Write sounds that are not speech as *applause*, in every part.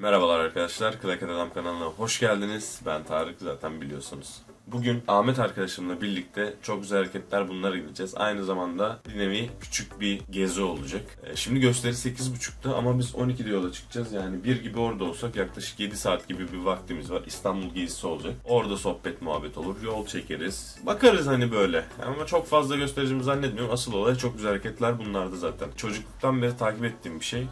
Merhabalar arkadaşlar, Klaket Adam kanalına hoş geldiniz. Ben Tarık zaten biliyorsunuz. Bugün Ahmet arkadaşımla birlikte çok güzel hareketler bunlara gideceğiz. Aynı zamanda bir nevi küçük bir gezi olacak. Ee, Şimdi gösteri 8.30'da ama biz 12'de yola çıkacağız. Yani bir gibi orada olsak yaklaşık 7 saat gibi bir vaktimiz var. İstanbul gezisi olacak. Orada sohbet muhabbet olur, yol çekeriz. Bakarız hani böyle. Ama çok fazla göstereceğimi zannetmiyorum. Asıl olay çok güzel hareketler bunlardı zaten. Çocukluktan beri takip ettiğim bir şey.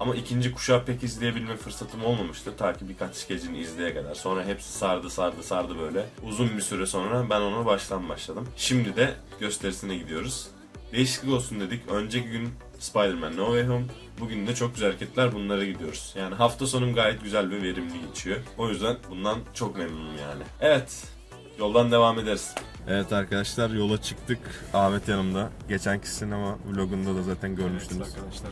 Ama ikinci kuşağı pek izleyebilme fırsatım olmamıştı. Ta ki birkaç skecini izleye kadar. Sonra hepsi sardı sardı sardı böyle. Uzun bir süre sonra ben ona baştan başladım. Şimdi de gösterisine gidiyoruz. Değişiklik olsun dedik. Önceki gün Spider-Man No Way Home. Bugün de çok güzel hareketler bunlara gidiyoruz. Yani hafta sonum gayet güzel ve verimli geçiyor. O yüzden bundan çok memnunum yani. Evet. Yoldan devam ederiz. Evet arkadaşlar yola çıktık. Ahmet yanımda. Geçenki sinema vlogunda da zaten görmüştünüz. arkadaşlar.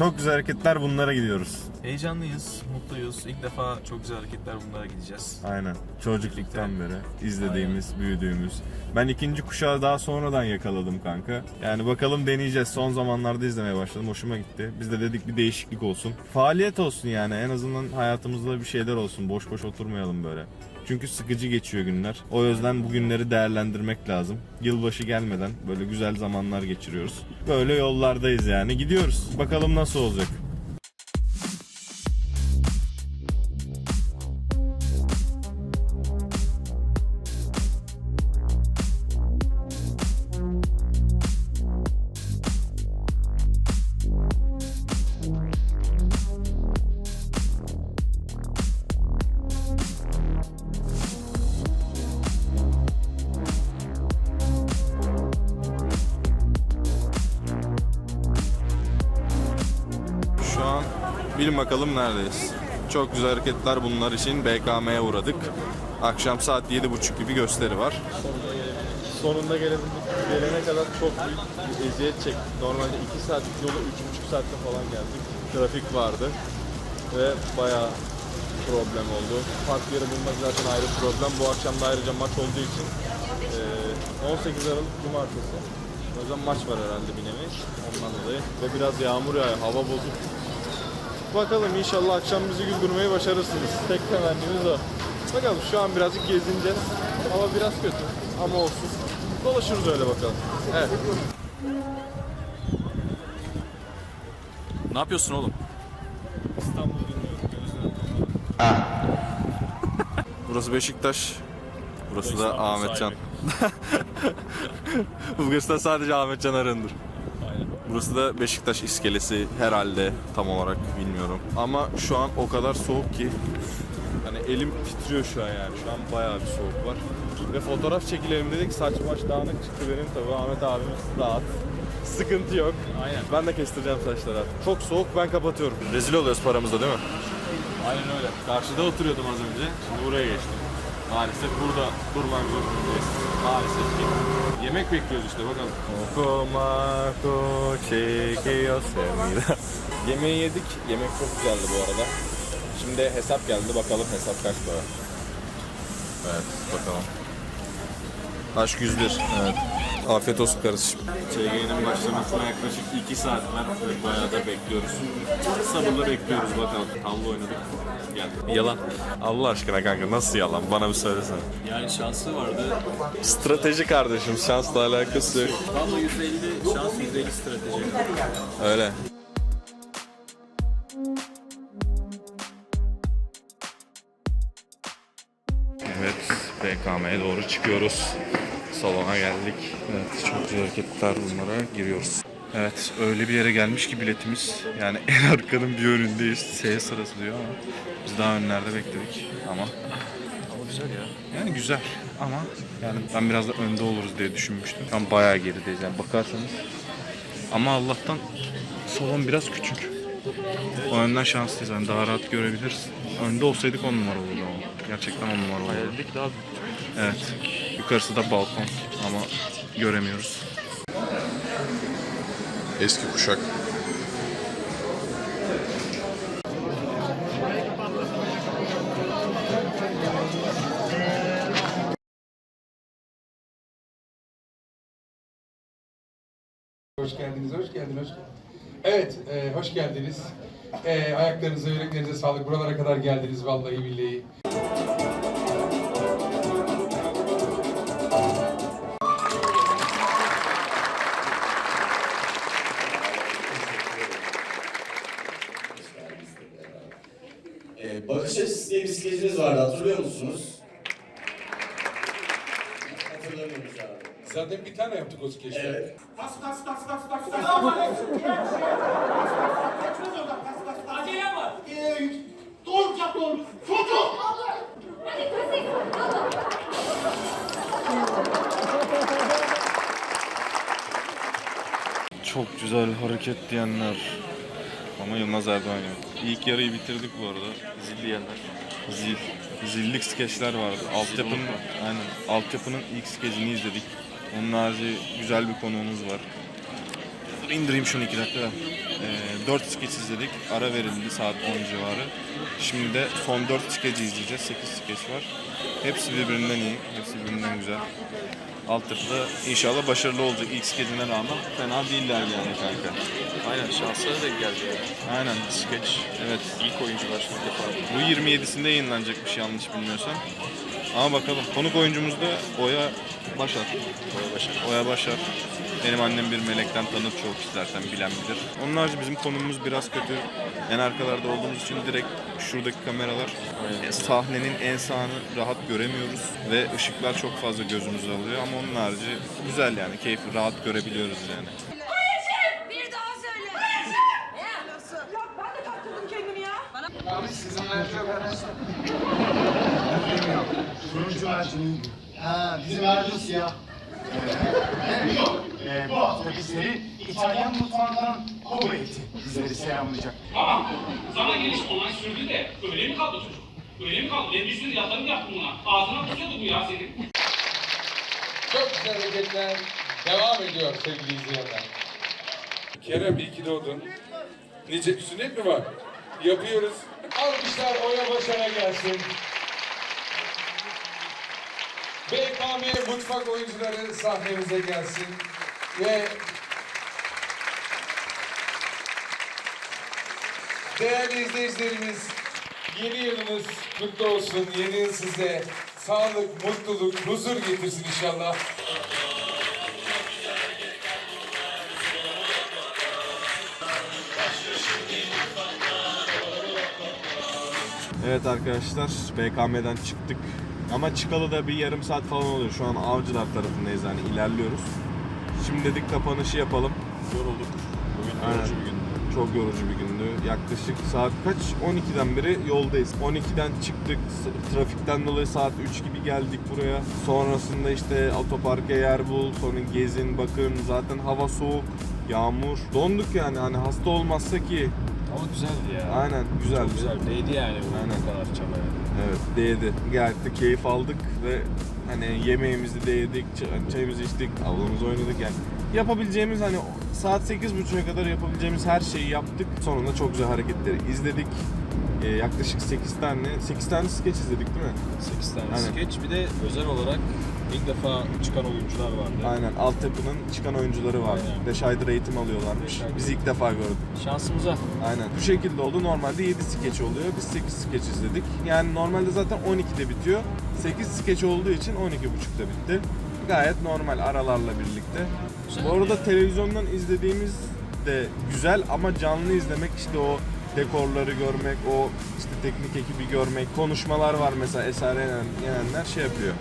Çok güzel hareketler bunlara gidiyoruz. Heyecanlıyız, mutluyuz. İlk defa çok güzel hareketler bunlara gideceğiz. Aynen. Çocukluktan beri izlediğimiz, büyüdüğümüz. Ben ikinci kuşağı daha sonradan yakaladım kanka. Yani bakalım deneyeceğiz. Son zamanlarda izlemeye başladım. Hoşuma gitti. Biz de dedik bir değişiklik olsun. Faaliyet olsun yani. En azından hayatımızda bir şeyler olsun. Boş boş oturmayalım böyle. Çünkü sıkıcı geçiyor günler. O yüzden bu günleri değerlendirmek lazım. Yılbaşı gelmeden böyle güzel zamanlar geçiriyoruz. Böyle yollardayız yani. Gidiyoruz. Bakalım nasıl olacak. Bilin bakalım neredeyiz. Çok güzel hareketler bunlar için BKM'ye uğradık. Akşam saat 7.30 gibi gösteri var. Sonunda gelebildik. Gelene kadar çok büyük eziyet çektik. Normalde 2 saatlik yolu 3,5 saatte falan geldik. Trafik vardı ve bayağı problem oldu. Park yeri bulmak zaten ayrı problem. Bu akşam da ayrıca maç olduğu için eee, 18 Aralık Cumartesi. O yüzden maç var herhalde bir nevi. Ondan dolayı. Ve biraz yağmur yağıyor. Hava bozuk. Bakalım inşallah akşam bizi güldürmeyi başarırsınız. Tek temennimiz o. Bakalım şu an birazcık gezineceğiz. Hava biraz kötü ama olsun. Dolaşırız öyle bakalım. Evet. Ne yapıyorsun oğlum? İstanbul dinliyorum. *laughs* Burası Beşiktaş. Burası da Ahmetcan. *laughs* Bulgaristan sadece Ahmetcan Arındır. Burası da Beşiktaş iskelesi herhalde tam olarak bilmiyorum. Ama şu an o kadar soğuk ki Hani elim titriyor şu an yani. Şu an bayağı bir soğuk var. Ve fotoğraf çekilelim dedik. Saç baş dağınık çıktı benim tabii. Ahmet abimiz rahat. Sıkıntı yok. Aynen. Ben de kestireceğim saçları artık. Çok soğuk ben kapatıyorum. rezil oluyoruz paramızda değil mi? Aynen öyle. Karşıda oturuyordum az önce. Şimdi buraya geçtim. Maalesef burada durmak zorundayız. Maalesef ki. Yemek bekliyoruz işte bakalım. Okumako çekiyor sevmida. Yemeği yedik. Yemek çok güzeldi bu arada. Şimdi hesap geldi. Bakalım hesap kaç para. Evet bakalım. Aşk 101. Evet. Afiyet olsun kardeşim. ÇG'nin başlamasına yaklaşık 2 saat var ve bayağı da bekliyoruz. Sabırla bekliyoruz bakalım. Tavla oynadık. Geldi. Yalan. Allah aşkına kanka nasıl yalan? Bana bir söylesene. Yani şansı vardı. Strateji kardeşim. Şansla alakası yok. Tam da %50 şans, %50 strateji. Öyle. Evet, BKM'ye doğru çıkıyoruz. Salona geldik. Evet, çok güzel hareketler bunlara giriyoruz. Evet, öyle bir yere gelmiş ki biletimiz. Yani *laughs* en arkanın bir önündeyiz. S sırası diyor ama biz daha önlerde bekledik ama Ama güzel ya. yani güzel ama yani ben biraz da önde oluruz diye düşünmüştüm. Tam bayağı gerideyiz yani bakarsanız. Ama Allah'tan salon biraz küçük. O yönden şanslıyız yani daha rahat görebiliriz. Önde olsaydık on numara olurdu ama. Gerçekten on numara olurdu. Hayalindeki daha Evet. Yukarısı da balkon ama göremiyoruz. Eski kuşak. Hoş geldiniz, hoş geldiniz, hoş geldiniz. Evet, e, hoş geldiniz. Ee, ayaklarınıza, yüreklerinize sağlık. Buralara kadar geldiniz vallahi billahi. Ee, bakış açısı diye bir skeciniz vardı hatırlıyor musunuz? Hatırlamıyoruz abi. Zaten bir tane yaptık o skeçte. Evet. Acelem var. Ee, doğuracak doğru. Çocuk. Çok güzel hareket diyenler. Ama Yılmaz Erdoğan yok. İlk yarıyı bitirdik bu arada. Zil diyenler. Zil. Zillik skeçler vardı. Altyapının, aynen. Altyapının ilk skecini izledik. Onun harici güzel bir konuğumuz var. Dur indireyim şunu iki dakika. Ee, 4 skeç izledik. Ara verildi saat 10 civarı. Şimdi de son 4 skeci izleyeceğiz. 8 skeç var. Hepsi birbirinden iyi. Hepsi birbirinden güzel. Altyapıda inşallah başarılı olacak. İlk skecine rağmen fena değiller yani kanka. Aynen şanslara denk geldi. Aynen. Skeç. Evet. İlk oyuncular şu defa. Bu 27'sinde yayınlanacakmış yanlış bilmiyorsam. Ama bakalım. Konuk oyuncumuz da Oya Başar. Oya Başar. Oya Başar. Benim annem bir melekten tanır çok kişi zaten bilen bilir. Onun harici bizim konumuz biraz kötü. En arkalarda olduğumuz için direkt şuradaki kameralar e, sahnenin en sağını rahat göremiyoruz ve ışıklar çok fazla gözümüzü alıyor ama onun harici güzel yani keyifli rahat görebiliyoruz yani. Bir daha söyle. Ya nasıl? Yok ben de kaptırdım kendimi ya. Bana Abi sizin versiyon Mercimeği. Ha, bizim verdiğimiz siyah. Evet. Ee, bu hafta bizleri İtalyan mutfağından Kobe eti bizleri selamlayacak. Tamam. Zaman geliş olay sürdü de öyle mi kaldı çocuk? Öyle mi kaldı? Lebrisinin yatağını yaptın buna. Ağzına tutuyordu bu ya senin. Çok güzel hareketler devam ediyor sevgili izleyenler. Kerem iyi ki doğdun. Nice sünnet mi var? Yapıyoruz. Alkışlar Oya Başar'a gelsin. BKM mutfak oyuncuları sahnemize gelsin. Ve değerli izleyicilerimiz yeni yılınız kutlu olsun. Yeni yıl size sağlık, mutluluk, huzur getirsin inşallah. Evet arkadaşlar BKM'den çıktık. Ama çıkalı da bir yarım saat falan oluyor. Şu an Avcılar tarafındayız yani ilerliyoruz. Şimdi dedik kapanışı yapalım. Yorulduk. Bugün Aynen. yorucu bir gün. Çok yorucu bir gündü. Yaklaşık saat kaç? 12'den beri yoldayız. 12'den çıktık. Trafikten dolayı saat 3 gibi geldik buraya. Sonrasında işte otoparka yer bul. Sonra gezin bakın. Zaten hava soğuk. Yağmur. Donduk yani. Hani hasta olmazsa ki. Ama güzeldi ya. Aynen güzel. Çok güzel. Değdi yani bu Aynen. kadar çabaya. Evet değdi. Gayet de keyif aldık ve hani yemeğimizi de yedik, çay- çayımızı içtik, avlamızı oynadık yani. Yapabileceğimiz hani saat 8.30'a kadar yapabileceğimiz her şeyi yaptık. Sonunda çok güzel hareketleri izledik. Ee, yaklaşık 8 tane, 8 tane skeç izledik değil mi? 8 tane Aynen. skeç. Bir de özel olarak ilk defa çıkan oyuncular vardı. Aynen. Altyapının çıkan oyuncuları vardı. Aynen. 5 aydır eğitim alıyorlarmış. Beş aydır. Biz ilk defa gördük. Şansımıza. Aynen. Bu şekilde oldu. Normalde 7 skeç oluyor. Biz 8 skeç izledik. Yani normalde zaten 12'de bitiyor. 8 skeç olduğu için 12.30'da bitti. Gayet normal aralarla birlikte. Bu arada televizyondan izlediğimiz de güzel ama canlı izlemek işte o dekorları görmek, o işte teknik ekibi görmek, konuşmalar var mesela Eser Yenen, Yenenler şey yapıyor.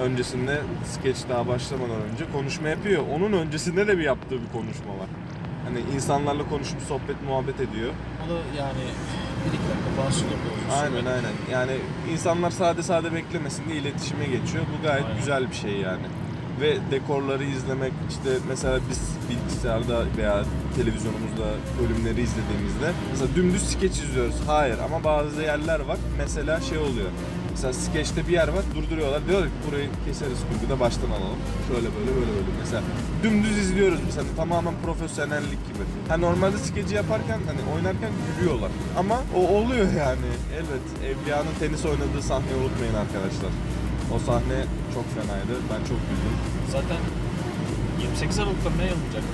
Öncesinde skeç daha başlamadan önce konuşma yapıyor. Onun öncesinde de bir yaptığı bir konuşma var. Hani insanlarla konuşup sohbet muhabbet ediyor. O da yani bir iki dakika oyuncu. Aynen aynen. Yani insanlar sade sade beklemesin diye iletişime geçiyor. Bu gayet Aynen. güzel bir şey yani. Ve dekorları izlemek işte mesela biz bilgisayarda veya televizyonumuzda bölümleri izlediğimizde mesela dümdüz skeç izliyoruz. Hayır ama bazı yerler var. Mesela şey oluyor. Mesela skeçte bir yer var durduruyorlar. Diyorlar ki burayı keseriz kurguda baştan alalım. Şöyle böyle böyle böyle. Mesela dümdüz izliyoruz hani tamamen profesyonellik gibi. Ha normalde skeci yaparken hani oynarken gülüyorlar. Ama o oluyor *laughs* yani. Evet Evliya'nın tenis oynadığı sahneyi unutmayın arkadaşlar. O sahne çok fenaydı. Ben çok güldüm. Zaten 28 Aralık'ta ne olacak.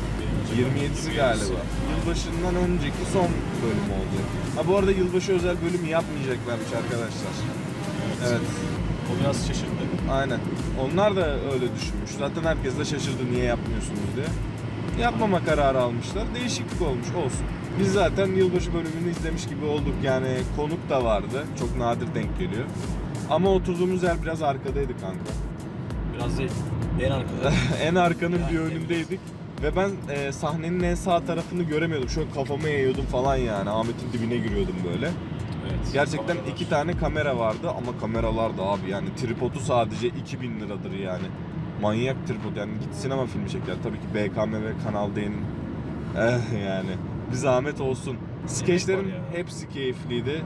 27'si galiba. Yılbaşından önceki son bölüm olacak. Ha bu arada yılbaşı özel bölümü yapmayacaklarmış arkadaşlar. Evet. O biraz şaşırdı. Aynen. Onlar da öyle düşünmüş. Zaten herkes de şaşırdı niye yapmıyorsunuz diye. Yapmama kararı almışlar. Değişiklik olmuş olsun. Biz zaten yılbaşı bölümünü izlemiş gibi olduk. Yani konuk da vardı. Çok nadir denk geliyor. Ama oturduğumuz yer biraz arkadaydı kanka. Biraz değil. En arkada. *laughs* en arkanın bir önündeydik. Ve ben e, sahnenin en sağ tarafını göremiyordum. Şöyle kafamı eğiyordum falan yani. Ahmet'in dibine giriyordum böyle. Evet. Gerçekten Kameralar. iki tane kamera vardı ama kameralar da abi yani tripodu sadece 2000 liradır yani. Manyak tripod yani git sinema filmi çeker. Tabii ki BKM ve Kanal D'nin eh yani bir zahmet olsun. Skeçlerin hepsi keyifliydi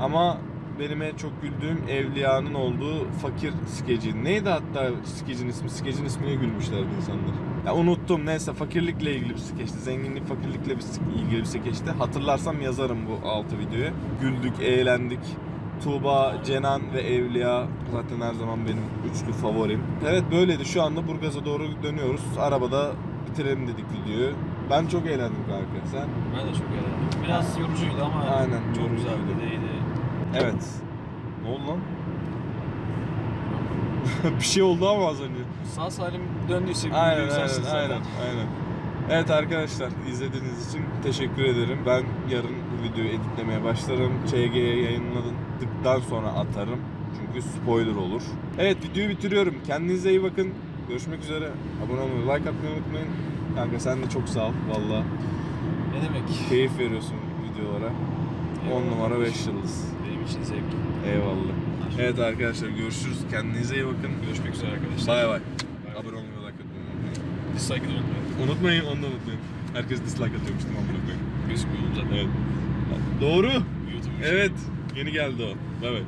ama benim en çok güldüğüm Evliya'nın olduğu fakir skeci. Neydi hatta skecin ismi? Skecin ismine gülmüşlerdi insanlar. Ya unuttum neyse fakirlikle ilgili bir skeçti. Zenginlik fakirlikle bir ilgili bir skeçti. Hatırlarsam yazarım bu altı videoya. Güldük, eğlendik. Tuğba, Cenan ve Evliya zaten her zaman benim üçlü favorim. Evet böyleydi. Şu anda Burgaz'a doğru dönüyoruz. Arabada bitirelim dedik videoyu. Ben çok eğlendim kanka. Sen? Ben de çok eğlendim. Biraz yorucuydu ama Aynen, çok yorucuydu. güzeldi. İyiydi. Evet. Ne oldu lan? *laughs* bir şey oldu ama az önce. Sağ salim döndüyse Aynen aynen aynen zaten. aynen. Evet arkadaşlar izlediğiniz için teşekkür ederim. Ben yarın bu videoyu editlemeye başlarım. ÇG'ye yayınladıktan sonra atarım. Çünkü spoiler olur. Evet videoyu bitiriyorum. Kendinize iyi bakın. Görüşmek üzere. Abone olmayı, like atmayı unutmayın. Kanka sen de çok sağ ol. Valla Ne demek? keyif veriyorsun videolara. 10 Eyvallah numara 5 kardeşim. yıldız. Benim için zevk. Eyvallah. Evet arkadaşlar görüşürüz. Kendinize iyi bakın. Görüşmek üzere arkadaşlar. Bay bay. Abone olmayı, like atmayı. Dislike'ı da unutmayın. Unutmayın, onu da unutmayın. Herkes dislike atıyormuş değil mi amına koyayım? Gözükmüyor zaten. Evet. Doğru. YouTube Evet. Yeni geldi o. Bay bay.